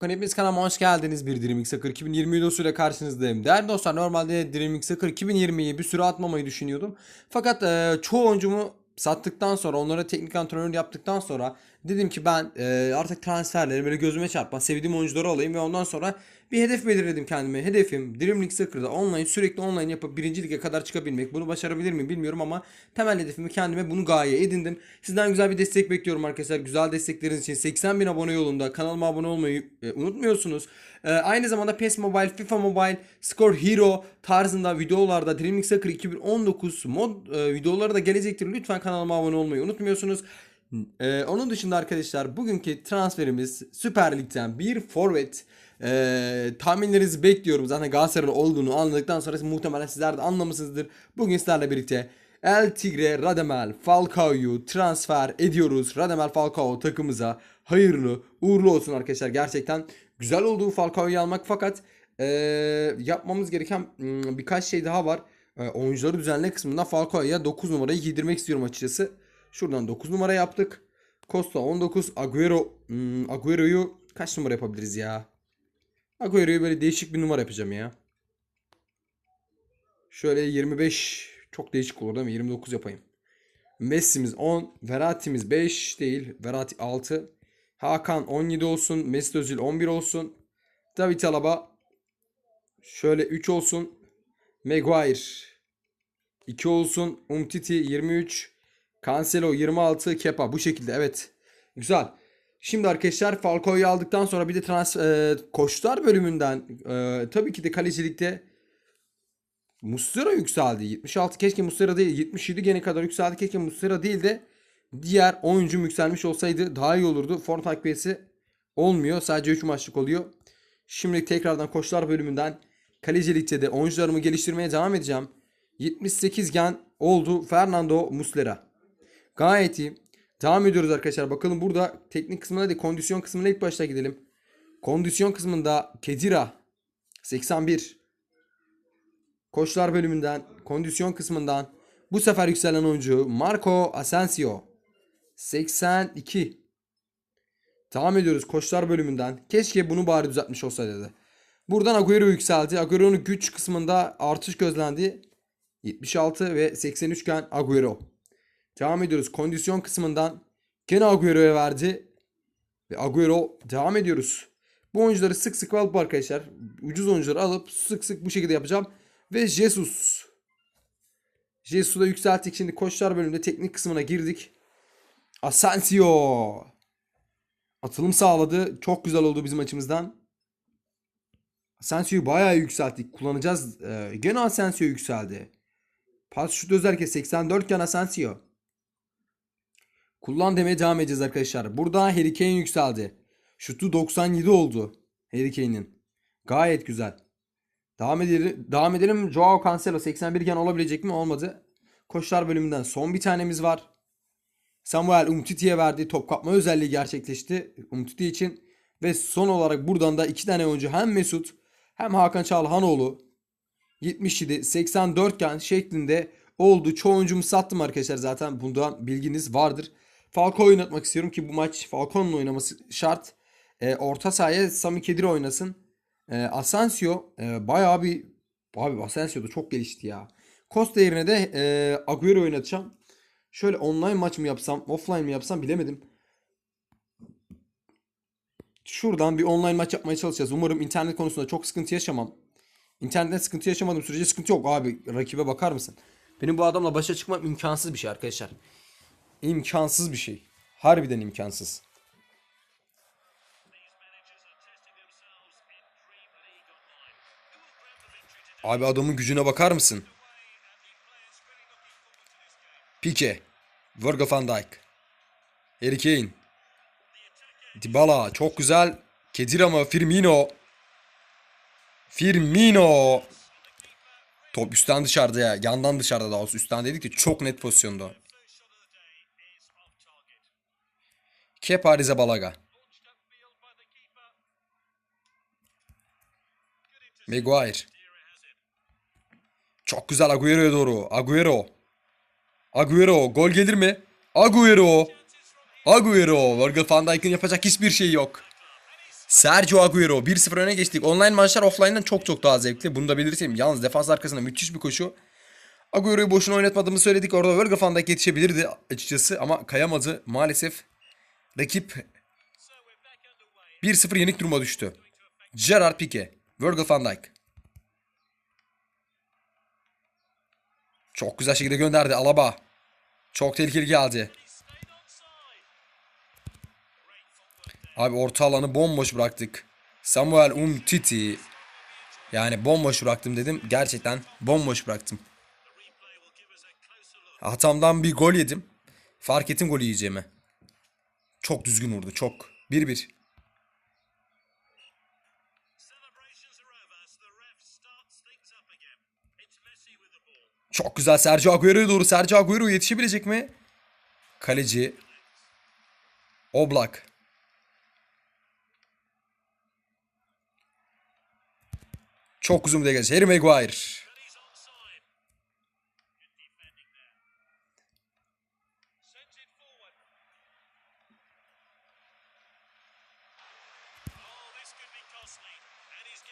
Hepiniz kanalıma hoş geldiniz. Bir Dreaming Soccer 2020 videosuyla karşınızdayım. Değerli dostlar normalde Dreaming Soccer 2020'yi bir süre atmamayı düşünüyordum. Fakat e, çoğu oyuncumu sattıktan sonra onlara teknik antrenör yaptıktan sonra dedim ki ben e, artık transferleri böyle gözüme çarpan sevdiğim oyuncuları alayım ve ondan sonra bir hedef belirledim kendime. Hedefim Dream League Soccer'da online sürekli online yapıp birinci lige kadar çıkabilmek. Bunu başarabilir miyim bilmiyorum ama temel hedefimi kendime bunu gaye edindim. Sizden güzel bir destek bekliyorum arkadaşlar. Güzel destekleriniz için 80 bin abone yolunda kanalıma abone olmayı e, unutmuyorsunuz. E, aynı zamanda PES Mobile, FIFA Mobile, Score Hero tarzında videolarda Dream League Soccer 2019 mod e, videoları da gelecektir. Lütfen kanalıma abone olmayı unutmuyorsunuz. Ee, onun dışında arkadaşlar bugünkü transferimiz Süper Lig'den bir forvet. Ee, tahminlerinizi bekliyorum. Zaten Galatasaray'ın olduğunu anladıktan sonra muhtemelen sizler de anlamışsınızdır. Bugün sizlerle birlikte El Tigre Radamel Falcao'yu transfer ediyoruz. Radamel Falcao takımıza hayırlı uğurlu olsun arkadaşlar. Gerçekten güzel olduğu Falcao'yu almak fakat ee, yapmamız gereken hmm, birkaç şey daha var. Ee, oyuncuları düzenle kısmında Falcao'ya 9 numarayı giydirmek istiyorum açıkçası. Şuradan 9 numara yaptık. Costa 19. Agüero hmm, Agüero'yu kaç numara yapabiliriz ya? Agüero'yu böyle değişik bir numara yapacağım ya. Şöyle 25 çok değişik olur değil mi? 29 yapayım. Messi'miz 10, Verratti'miz 5 değil, Verratti 6. Hakan 17 olsun, Mesut Özil 11 olsun. David Alaba şöyle 3 olsun. Maguire 2 olsun. Umtiti 23. Cancelo 26. Kepa bu şekilde evet. Güzel. Şimdi arkadaşlar Falcao'yu aldıktan sonra bir de trans e, koçlar bölümünden e, tabii ki de kalecilikte Muslera yükseldi. 76 keşke Muslera değil 77 gene kadar yükseldi. Keşke Muslera değil de diğer oyuncu yükselmiş olsaydı daha iyi olurdu. Form takviyesi olmuyor. Sadece 3 maçlık oluyor. Şimdi tekrardan koçlar bölümünden kalecilikte de oyuncularımı geliştirmeye devam edeceğim. 78 gen oldu Fernando Muslera. Gayet iyi. Devam ediyoruz arkadaşlar. Bakalım burada teknik kısmına değil kondisyon kısmına ilk başta gidelim. Kondisyon kısmında Kedira 81. Koçlar bölümünden kondisyon kısmından bu sefer yükselen oyuncu Marco Asensio 82. Devam ediyoruz koçlar bölümünden. Keşke bunu bari düzeltmiş olsaydı. da. Buradan Agüero yükseldi. Agüero'nun güç kısmında artış gözlendi. 76 ve 83 iken Agüero. Devam ediyoruz. Kondisyon kısmından gene Agüero'ya verdi. Ve Agüero devam ediyoruz. Bu oyuncuları sık sık alıp arkadaşlar. Ucuz oyuncuları alıp sık sık bu şekilde yapacağım. Ve Jesus. Jesus'u da yükselttik. Şimdi koçlar bölümünde teknik kısmına girdik. Asensio. Atılım sağladı. Çok güzel oldu bizim açımızdan. Asensio'yu bayağı yükselttik. Kullanacağız. Ee, gene Asensio yükseldi. Pas şut özellikle 84 iken Asensio. Kullan demeye devam edeceğiz arkadaşlar. Burada Harry Kane yükseldi. Şutu 97 oldu Harry Kane'in. Gayet güzel. Devam edelim. Devam edelim. Joao Cancelo 81 iken olabilecek mi? Olmadı. Koçlar bölümünden son bir tanemiz var. Samuel Umtiti'ye verdiği top kapma özelliği gerçekleşti. Umtiti için. Ve son olarak buradan da iki tane oyuncu hem Mesut hem Hakan Çalhanoğlu 77 84 iken şeklinde oldu. Çoğu oyuncumu sattım arkadaşlar zaten bundan bilginiz vardır. Falcao oynatmak istiyorum ki bu maç Falcao'nun oynaması şart. E, orta sahaya Sami Khedira oynasın. E, Asensio e, bayağı bir abi Asensio da çok gelişti ya. Costa yerine de e, Agüero oynatacağım. Şöyle online maç mı yapsam, offline mi yapsam bilemedim. Şuradan bir online maç yapmaya çalışacağız. Umarım internet konusunda çok sıkıntı yaşamam. İnternetten sıkıntı yaşamadığım sürece sıkıntı yok abi. Rakibe bakar mısın? Benim bu adamla başa çıkmam imkansız bir şey arkadaşlar. İmkansız bir şey. Harbiden imkansız. Abi adamın gücüne bakar mısın? Pique. Virgil van Dijk. Harry Kane. Dybala çok güzel. Kedira mı? Firmino. Firmino. Top üstten dışarıda ya. Yandan dışarıda daha doğrusu. Üstten dedik ki çok net pozisyonda. Kepa Arrizabalaga. Maguire. Çok güzel Agüero'ya doğru. Agüero. Agüero. Gol gelir mi? Agüero. Agüero. Virgil van Dijk'in yapacak hiçbir şey yok. Sergio Agüero 1-0 öne geçtik. Online maçlar offline'dan çok çok daha zevkli. Bunu da belirteyim. Yalnız defans arkasında müthiş bir koşu. Agüero'yu boşuna oynatmadığımı söyledik. Orada World Van Dijk yetişebilirdi açıkçası ama kayamadı. Maalesef rakip 1-0 yenik duruma düştü. Gerard Pique, Virgil van Dijk. Çok güzel şekilde gönderdi Alaba. Çok tehlikeli geldi. Abi orta alanı bomboş bıraktık. Samuel Umtiti. Yani bomboş bıraktım dedim. Gerçekten bomboş bıraktım. Hatamdan bir gol yedim. Fark ettim gol yiyeceğimi. Çok düzgün vurdu. Çok. 1-1. Çok güzel Sergio Agüero'ya doğru. Sergio Agüero yetişebilecek mi? Kaleci. Oblak. Çok uzun bir degaj. Harry Maguire.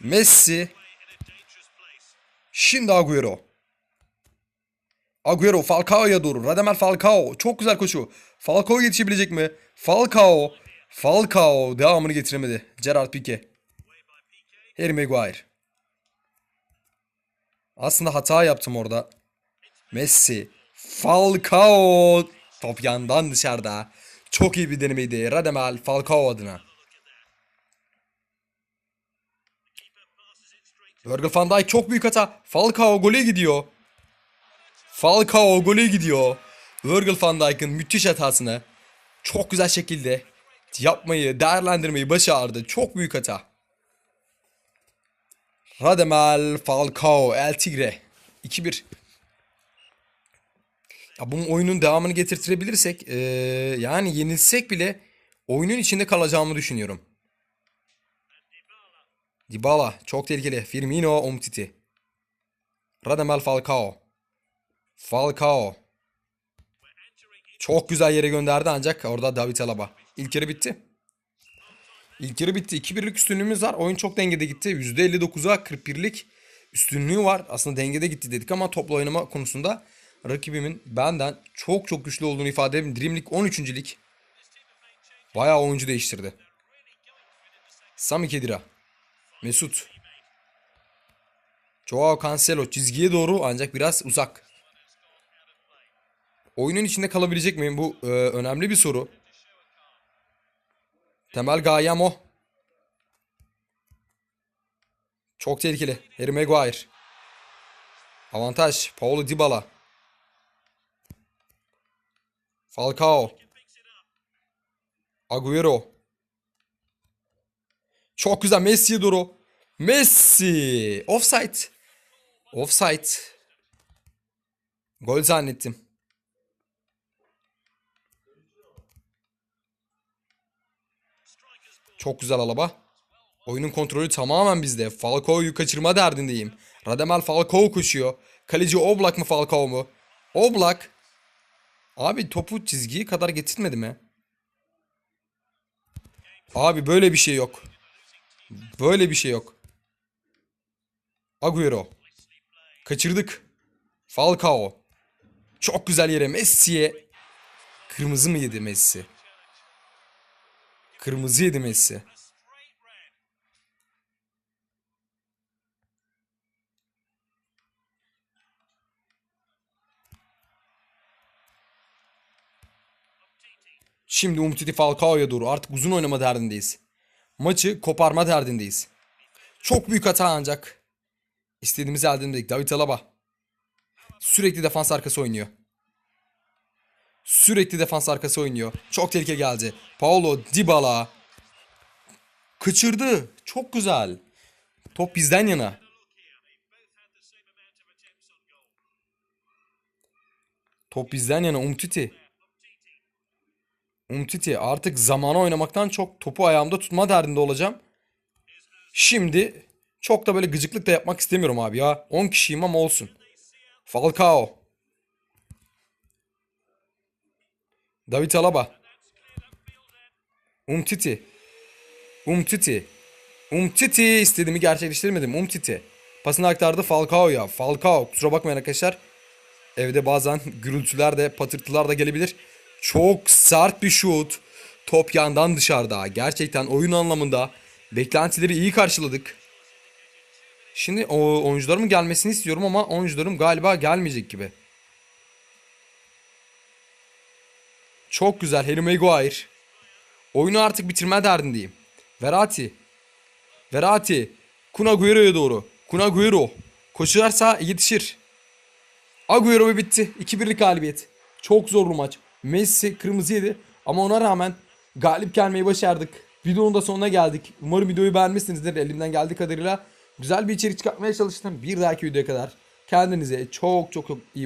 Messi. Şimdi Agüero. Agüero Falcao'ya doğru. Radamel Falcao. Çok güzel koşu. Falcao yetişebilecek mi? Falcao. Falcao devamını getiremedi. Gerard Pique. Harry Maguire. Aslında hata yaptım orada. Messi. Falcao. Top yandan dışarıda. Çok iyi bir denemeydi. Radamel Falcao adına. Virgil van Dijk çok büyük hata. Falcao gole gidiyor. Falcao gole gidiyor. Virgil van Dijk'ın müthiş hatasını çok güzel şekilde yapmayı, değerlendirmeyi başardı. Çok büyük hata. Radamel Falcao, El Tigre. 2-1. Ya bunun oyunun devamını getirtirebilirsek, eee, yani yenilsek bile oyunun içinde kalacağımı düşünüyorum. Dybala çok tehlikeli. Firmino, Umtiti. Radamel Falcao. Falcao. Çok güzel yere gönderdi ancak orada David Alaba. İlk yarı bitti. İlk yarı bitti. 2-1'lik üstünlüğümüz var. Oyun çok dengede gitti. %59'a 41'lik üstünlüğü var. Aslında dengede gitti dedik ama toplu oynama konusunda rakibimin benden çok çok güçlü olduğunu ifade edeyim. Dream League 13. lig. Bayağı oyuncu değiştirdi. Sami Khedira. Mesut. Joao Cancelo çizgiye doğru ancak biraz uzak. Oyunun içinde kalabilecek miyim? Bu e, önemli bir soru. Temel gayem o. Çok tehlikeli. Harry Maguire. Avantaj. Paulo Dybala. Falcao. Agüero. Çok güzel Messi'ye doğru. Messi. Offside. Offside. Gol zannettim. Çok güzel alaba. Oyunun kontrolü tamamen bizde. Falcao'yu kaçırma derdindeyim. Radamel Falcao koşuyor. Kaleci Oblak mı Falcao mu? Oblak. Abi topu çizgiye kadar getirmedi mi? Abi böyle bir şey yok. Böyle bir şey yok. Agüero. Kaçırdık. Falcao. Çok güzel yere Messi'ye. Kırmızı mı yedi Messi? Kırmızı yedi Messi. Şimdi Umtiti Falcao'ya doğru artık uzun oynama derdindeyiz. Maçı koparma derdindeyiz. Çok büyük hata ancak. İstediğimizi elde edemedik. David Alaba. Sürekli defans arkası oynuyor. Sürekli defans arkası oynuyor. Çok tehlikeli geldi. Paulo Dybala. Kaçırdı. Çok güzel. Top bizden yana. Top bizden yana Umtiti. Umtiti artık zamana oynamaktan çok topu ayağımda tutma derdinde olacağım. Şimdi çok da böyle gıcıklık da yapmak istemiyorum abi ya. 10 kişiyim ama olsun. Falcao. David Alaba. Umtiti. Umtiti. Umtiti istediğimi gerçekleştiremedim. Umtiti. Pasını aktardı Falcao'ya. Falcao kusura bakmayın arkadaşlar. Evde bazen gürültüler de patırtılar da gelebilir. Çok sert bir şut. Top yandan dışarıda. Gerçekten oyun anlamında beklentileri iyi karşıladık. Şimdi o oyuncularımın gelmesini istiyorum ama oyuncularım galiba gelmeyecek gibi. Çok güzel Harry Maguire. Oyunu artık bitirme derdindeyim. Verratti. Verratti. Kun Agüero'ya doğru. Kun Agüero. Koşarsa yetişir. Agüero bitti. 2-1'lik galibiyet. Çok zorlu maç. Messi kırmızı yedi. Ama ona rağmen galip gelmeyi başardık. Videonun da sonuna geldik. Umarım videoyu beğenmişsinizdir. Elimden geldiği kadarıyla güzel bir içerik çıkartmaya çalıştım. Bir dahaki videoya kadar kendinize çok çok çok iyi